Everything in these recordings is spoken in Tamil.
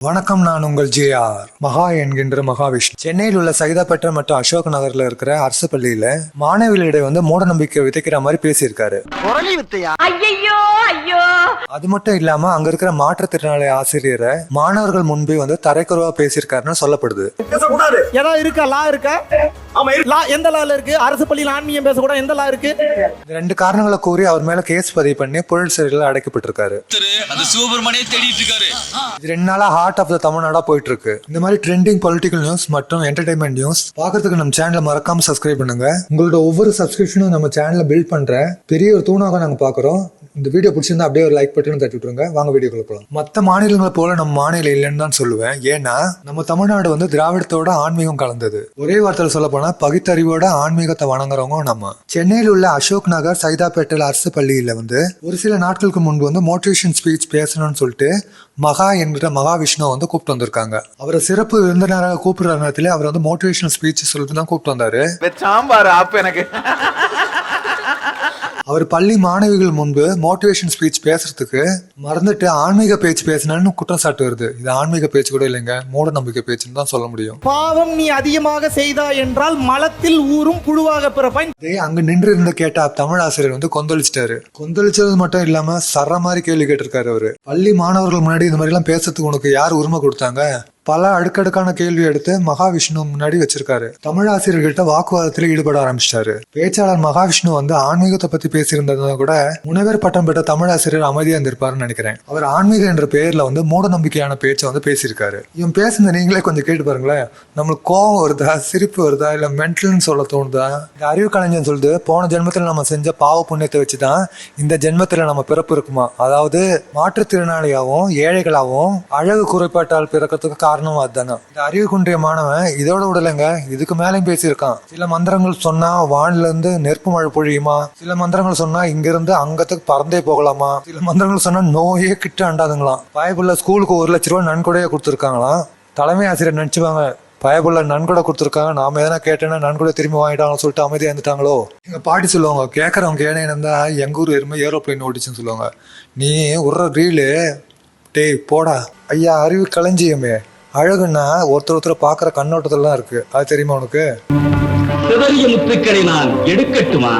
வணக்கம் நான் உங்கள் ஜேஆர் மகா என்கின்ற மகாவிஷ்ணு. சென்னையில் உள்ள சைதாப்பேட்டை மற்றும் அசோக் நகர்ல இருக்கிற அரசு பள்ளியில மாணவிகளிடையே வந்து மூட நம்பிக்கை விதைக்கிற மாதிரி பேசியிருக்காரு குரலி வித்தையா ஐயோ ஐயோ அது மட்டும் இல்லாம அங்க இருக்கிற மாற்றுத்திறனாளி ஆசிரியரை மாணவர்கள் முன்பே வந்து தரைக்குறவா பேசியிருக்காருன்னு சொல்லப்படுது. ஏதாவது இருக்கா? லா இருக்கா? ஆமா இருக்கு. லா எந்த லால இருக்கு? அரசு பள்ளியில் ஆன்மீகம் பேசக்கூடாது எந்த லா இருக்கு? இந்த ரெண்டு காரணங்களை கூறி அவர் மேல கேஸ் பதிவு பண்ணி புழல் சிறையில் அடைக்கப்பட்டிருக்காரு. அந்த சிவபெருமானே தேடிட்டு இருக்காரு. இது ரெண்டு நாளா ஹார்ட் ஆஃப் த தமிழ்நாடா போயிட்டு இருக்கு இந்த மாதிரி ட்ரெண்டிங் பொலிட்டிக்கல் நியூஸ் மற்றும் என்டர்டைன்மெண்ட் நியூஸ் பார்க்கறதுக்கு நம்ம சேனலை மறக்காம சப்ஸ்கிரைப் பண்ணுங்க. உங்களோட ஒவ்வொரு சப்ஸ்கிரிப்ஷனும் நம்ம சேனலை பில்ட் பண்ற பெரிய ஒரு தூணாக நாங்க பாக்குறோம் இந்த வீடியோ பிடிச்சிருந்தா அப்படியே ஒரு லைக் பட்டன் தட்டி விட்டுருங்க. வாங்க வீடியோ போகலாம் மற்ற மாநிலங்களை போல நம்ம மாநிலம் இல்லைன்னு தான் சொல்லுவேன். ஏன்னா நம்ம தமிழ்நாடு வந்து திராவிடத்தோட ஆன்மீகம் கலந்தது. ஒரே வார்த்தையில் சொல்ல போனா பகுத்தறிவோட ஆன்மீகத்தை வணங்குறவங்க நம்ம. சென்னையில் உள்ள அசோக் நகர் சைதாப்பேட்டையில் அரசு பள்ளியில வந்து ஒரு சில நாட்களுக்கு முன்பு வந்து மோட்டிவேஷன் ஸ்பீச் பேசணும்னு சொல்லிட்டு மகா என்கிற மகாவிஷ்ணு வந்து கூப்பிட்டு வந்திருக்காங்க. அவரை சிறப்பு விருந்தினராக கூப்பிடுற நேரத்தில் அவர் வந்து மோட்டிவேஷனல் ஸ்பீச் சொல்லிட்டு தான் கூப்பிட்டு வந்தாரு. சாம்பார் எனக்கு. அவர் பள்ளி மாணவிகள் முன்பு மோட்டிவேஷன் ஸ்பீச் பேசுறதுக்கு மறந்துட்டு ஆன்மீக பேச்சு பேசினான்னு குற்றம் சாட்டு வருது இது ஆன்மீக பேச்சு கூட இல்லைங்க. மூட நம்பிக்கை பேச்சுன்னு தான் சொல்ல முடியும். பாவம் நீ அதிகமாக செய்தாய் என்றால் மலத்தில் ஊறும் புழுவாக பிறப்பாய். அங்க நின்று இருந்து கேட்ட தமிழ் ஆசிரியர் வந்து கொந்தளிச்சிட்டாரு. கொந்தளிச்சது மட்டும் இல்லாம சர்ற மாதிரி கேள்வி கேட்டிருக்காரு அவரு. பள்ளி மாணவர்கள் முன்னாடி இந்த மாதிரி எல்லாம் பேசுறதுக்கு உனக்கு யார் உரிமை கொடுத்தாங்க? பல அடுக்கடுக்கான கேள்வி எடுத்து மகாவிஷ்ணு முன்னாடி வச்சிருக்காரு. தமிழ் ஆசிரியர்கிட்ட வாக்குவாதத்துல ஈடுபட ஆரம்பிச்சிட்டாரு. பேச்சாளர் மகாவிஷ்ணு வந்து ஆன்மீகத்தை பத்தி பேசியிருந்ததை கூட முனைவர் பட்டம் பெற்ற தமிழ் ஆசிரியர் அமைதியா இருந்திருப்பாருன்னு நினைக்கிறேன். அவர் ஆன்மீகம் என்ற பெயர்ல வந்து மூட நம்பிக்கையான பேச்சை வந்து பேசியிருக்காரு. இவன் பேசுனது நீங்களே கொஞ்சம் கேட்டு பாருங்களேன். நம்மளுக்கு கோவம் வருதா? சிரிப்பு வருதா? இல்ல மென்டல்னு சொல்ல தோணுதா? இந்த அறிவு கலைஞன் சொல்லுது. போன ஜென்மத்துல நம்ம செஞ்ச பாவ புண்ணியத்தை வச்சுதான் இந்த ஜென்மத்துல நம்ம பிறப்பு இருக்குமா? அதாவது மாற்றுத்திறனாளியாகவும் ஏழைகளாகவும் அழகு குறைபாட்டால் பிறக்கிறதுக்கு காரணம் அதுதாங்க இந்த அறிவு குன்றிய மாணவன் இதோட விடலைங்க இதுக்கு மேலேயும் பேசியிருக்கான். சில மந்திரங்கள் சொன்னா வான்ல இருந்து நெருப்பு மழை பொழியுமா? சில மந்திரங்கள் சொன்னா இங்கிருந்து அங்கத்துக்கு பறந்தே போகலாமா? சில மந்திரங்கள் சொன்னா நோயே கிட்ட அண்டாதுங்களாம் பயப்புள்ள ஸ்கூலுக்கு ஒரு லட்ச ரூபாய் நன்கொடையே கொடுத்துருக்காங்களாம். தலைமை ஆசிரியர் நினைச்சுவாங்க பயப்புள்ள நன்கொடை கொடுத்துருக்காங்க நாம எதனா கேட்டேன்னா நன்கொடை திரும்பி வாங்கிட்டாங்கன்னு சொல்லிட்டு அமைதியா இருந்துட்டாங்களோ? எங்க பாட்டி சொல்லுவாங்க கேட்கறவங்க கேனே இருந்தா எங்க ஊர் எருமை ஏரோப்ளைன் ஓடிச்சுன்னு சொல்லுவாங்க. நீ உர்ற ரீலு டேய் போடா. ஐயா அறிவு களைஞ்சியமே. அழகுன்னா ஒருத்தர் ஒருத்தர் பார்க்குற கண்ணோட்டத்துல தான் இருக்கு. அது தெரியுமா உனக்கு? சிதறிய முத்துக்களை நான் எடுக்கட்டுமா?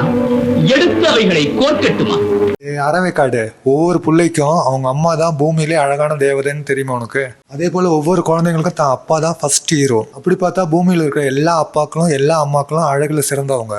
எடுத்தவைகளை கோர்க்கட்டுமா? ஏய், அறவைக்காடு ஒவ்வொரு பிள்ளைக்கும் அவங்க அம்மா தான் பூமியிலே அழகான தேவதைன்னு தெரியுமா உனக்கு? அதே போல ஒவ்வொரு குழந்தைங்களுக்கும் தான் அப்பா தான் ஃபர்ஸ்ட் ஹீரோ அப்படி பார்த்தா பூமியில இருக்கிற எல்லா அப்பாக்களும் எல்லா அம்மாக்களும் அழகுல சிறந்தவங்க.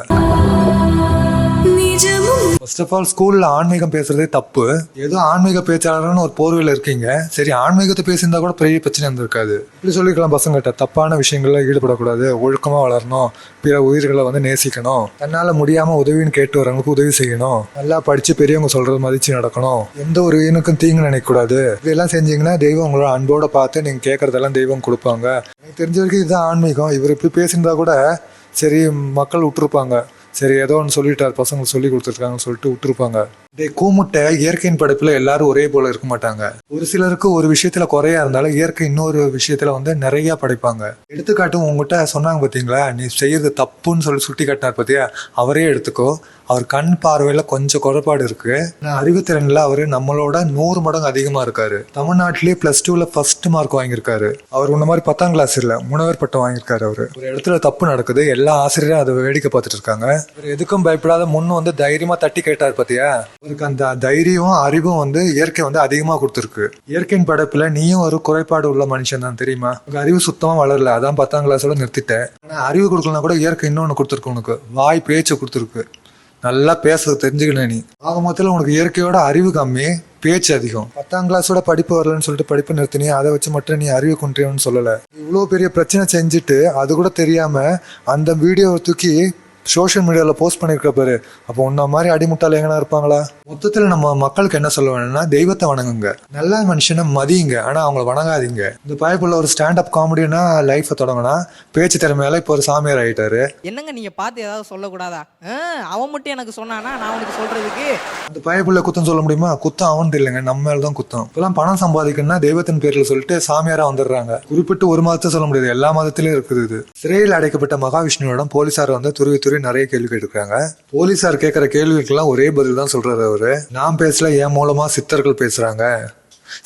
ஃபர்ஸ்ட் ஆஃப் ஆல் ஸ்கூல்ல ஆன்மீகம் பேசுறதே தப்பு. ஏதோ ஆன்மீக பேச்சாளர்னு ஒரு போர்வையில் இருக்கீங்க. சரி ஆன்மீகத்தை பேசியிருந்தா கூட பெரிய பிரச்சனை இருந்திருக்காது. இப்படி சொல்லிக்கலாம் பசங்கிட்ட தப்பான விஷயங்கள்ல ஈடுபடக்கூடாது. ஒழுக்கமா வளரணும். பிற உயிர்களை வந்து நேசிக்கணும். தன்னால முடியாம உதவின்னு கேட்டு வரவங்களுக்கு உதவி செய்யணும். நல்லா படிச்சு பெரியவங்க சொல்றது மதிச்சு நடக்கணும். எந்த ஒரு உயிரினுக்கும் தீங்கு நினைக்கக்கூடாது. இதெல்லாம் செஞ்சீங்கன்னா தெய்வம் உங்களோட அன்போட பார்த்து நீங்க கேட்கறதெல்லாம் தெய்வம் கொடுப்பாங்க. எனக்கு தெரிஞ்ச வரைக்கும் இதுதான் ஆன்மீகம். இவர் இப்படி பேசியிருந்தா கூட சரி மக்கள் விட்டுருப்பாங்க சரி ஏதோ ஒன்று சொல்லிட்டார் பசங்களுக்கு சொல்லி கொடுத்துருக்காங்கன்னு சொல்லிட்டு விட்டுருப்பாங்க. டே கூமுட்டை இயற்கையின் படைப்புல எல்லாரும் ஒரே போல இருக்க மாட்டாங்க. ஒரு சிலருக்கு ஒரு விஷயத்துல குறையா இருந்தாலும் இயற்கை இன்னொரு விஷயத்துல வந்து நிறைய படைப்பாங்க. எடுத்துக்காட்டு உங்ககிட்ட சொன்னாங்க பாத்தீங்களா? நீ செய்யறது தப்புன்னு சொல்லி சுட்டி காட்டினார் பாத்தியா? அவரே எடுத்துக்கோ. அவர் கண் பார்வையில கொஞ்சம் குறைபாடு இருக்கு. ஆனா அறிவுத்திறன்ல அவரு நம்மளோட நூறு மடங்கு அதிகமா இருக்காரு. தமிழ்நாட்டிலேயே பிளஸ் டூல ஃபர்ஸ்ட் மார்க் வாங்கியிருக்காரு. அவர் உன்ன மாதிரி பத்தாம் கிளாஸ் இல்ல முனைவர் பட்டம் வாங்கியிருக்காரு அவரு. ஒரு இடத்துல தப்பு நடக்குது எல்லா ஆசிரியரும் அதை வேடிக்கை பார்த்துட்டு இருக்காங்க. எதுக்கும் பயப்படாத முன்னு வந்து தைரியமா தட்டி கேட்டார் பாத்தியா? அவருக்கு அந்த தைரியம் அறிவும் வந்து இயற்கை வந்து அதிகமாக கொடுத்துருக்கு. இயற்கையின் படைப்பில் நீயும் ஒரு குறைபாடு உள்ள மனுஷன் தான் தெரியுமா? உங்க அறிவு சுத்தமாக வளரல. அதான் பத்தாம் கிளாஸோட நிறுத்திட்டேன். ஆனால் அறிவு கொடுக்கலாம் கூட இயற்கை இன்னொன்று கொடுத்துருக்கு உனக்கு. வாய் பேச்சு கொடுத்துருக்கு. நல்லா பேச தெரிஞ்சுக்கணும் நீ. ஆக மொத்தத்தில் உனக்கு இயற்கையோட அறிவு கம்மி பேச்சு அதிகம். பத்தாம் கிளாஸோட படிப்பு வரலன்னு சொல்லிட்டு படிப்பு நிறுத்தினி அதை வச்சு மட்டும் நீ அறிவு குன்றியவன்னு சொல்லலை. இவ்வளோ பெரிய பிரச்சனை செஞ்சுட்டு அது கூட தெரியாமல் அந்த வீடியோவை தூக்கி சோஷியல் மீடியாவில் போஸ்ட் பண்ணியிருக்க பாரு. அப்போ உன்ன மாதிரி அடிமுட்டால் எங்கன்னா இருப்பாங்களா? மொத்தத்தில் நம்ம மக்களுக்கு என்ன சொல்ல வேணும்னா தெய்வத்தை வணங்குங்க. நல்ல மனுஷனை மதியுங்க. ஆனால் அவங்கள வணங்காதீங்க. இந்த பயப்புள்ள ஒரு ஸ்டாண்டப் காமெடினா லைஃப்பை தொடங்கினா பேச்சு திறமையால இப்போ ஒரு சாமியார் ஆயிட்டாரு. என்னங்க நீங்க பார்த்து ஏதாவது சொல்லக்கூடாதா? அவன் மட்டும் எனக்கு சொன்னானா நான் உனக்கு சொல்றதுக்கு? அந்த பயப்புள்ள குத்தம் சொல்ல முடியுமா? குத்தம் அவன் இல்லைங்க. நம்ம மேல தான் குத்தம். இப்பெல்லாம் பணம் சம்பாதிக்கணும்னா தெய்வத்தின் பேர்ல சொல்லிட்டு சாமியாரா வந்துடுறாங்க. குறிப்பிட்டு ஒரு மதத்தை சொல்ல முடியாது. எல்லா மதத்திலயும் இருக்குது இது. சிறையில் அடைக்கப்பட்ட மகாவிஷ்ணுவிடம் போலீசார் வந்து துருவி துருவி நிறைய கேள்வி கேட்டிருக்காங்க. போலீசார் கேட்கிற கேள்விக்கெல்லாம் ஒரே பதில் தான் சொல்றாரு அவரு. நான் பேசல என் மூலமா சித்தர்கள் பேசுறாங்க.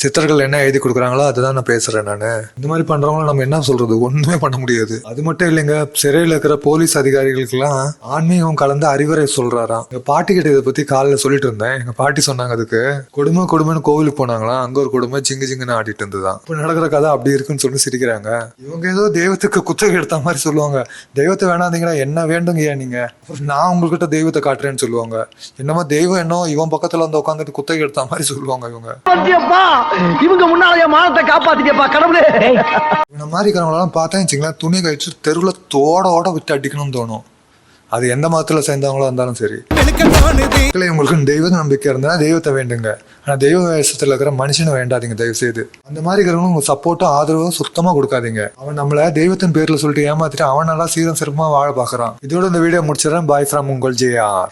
சித்தர்கள் என்ன எழுதி கொடுக்குறாங்களோ அதுதான் நான் பேசுகிறேன் நான். இந்த மாதிரி பண்ணுறவங்கள நம்ம என்ன சொல்றது? ஒன்றுமே பண்ண முடியாது. அது மட்டும் இல்லைங்க சிறையில் இருக்கிற போலீஸ் அதிகாரிகளுக்கெல்லாம் ஆன்மீகம் கலந்து அறிவுரை சொல்கிறாராம் எங்கள் பாட்டி கிட்ட இதை பற்றி காலைல சொல்லிட்டு இருந்தேன். எங்கள் பாட்டி சொன்னாங்க அதுக்கு கொடுமை கொடுமைன்னு கோவிலுக்கு போனாங்களாம். அங்கே ஒரு கொடுமை ஜிங்கு ஜிங்குன்னு ஆடிட்டு இருந்ததுதான். இப்போ நடக்கிற கதை அப்படி இருக்குன்னு சொல்லி சிரிக்கிறாங்க. இவங்க ஏதோ தெய்வத்துக்கு குத்தகை எடுத்த மாதிரி சொல்லுவாங்க. தெய்வத்தை வேணாதீங்களா என்ன வேண்டுங்கய்யா நீங்க? நான் உங்ககிட்ட தெய்வத்தை காட்டுறேன்னு சொல்லுவாங்க. என்னமோ தெய்வம் என்ன இவன் பக்கத்துல வந்து உட்காந்துட்டு குத்தகை எடுத்த மாதிரி சொல்லுவாங்க இவங்க. இவங்க முன்னால என் மானத்தை காப்பாத்திட்டியப்பா கடவுளே. இந்த மாதிரி இருக்கிறவங்களெல்லாம் பார்த்தா வச்சுங்களேன் துணி கழிச்சு தெருவில் தோட ஓட விட்டு அடிக்கணும்னு தோணும். அது எந்த மதத்தில் சேர்ந்தவங்களா இருந்தாலும் சரி. மக்களே, உங்களுக்கு தெய்வ நம்பிக்கை இருந்தா தெய்வத்தை வேண்டுங்க. ஆனால் தெய்வ வேஷத்தில் இருக்கிற மனுஷனை வேண்டாதீங்க தயவு செய்து அந்த மாதிரி இருக்கிறவங்க உங்க சப்போர்ட்டும் ஆதரவும் சுத்தமாக கொடுக்காதீங்க. அவன் நம்மள தெய்வத்தின் பேர்ல சொல்லிட்டு ஏமாத்திட்டு அவன் நல்லா சீரம் சிறப்பாக வாழ பார்க்கறான் இதோட இந்த வீடியோ முடிச்சிடறேன். பாய் ஃப்ரம் உங்கள் ஜேஆர்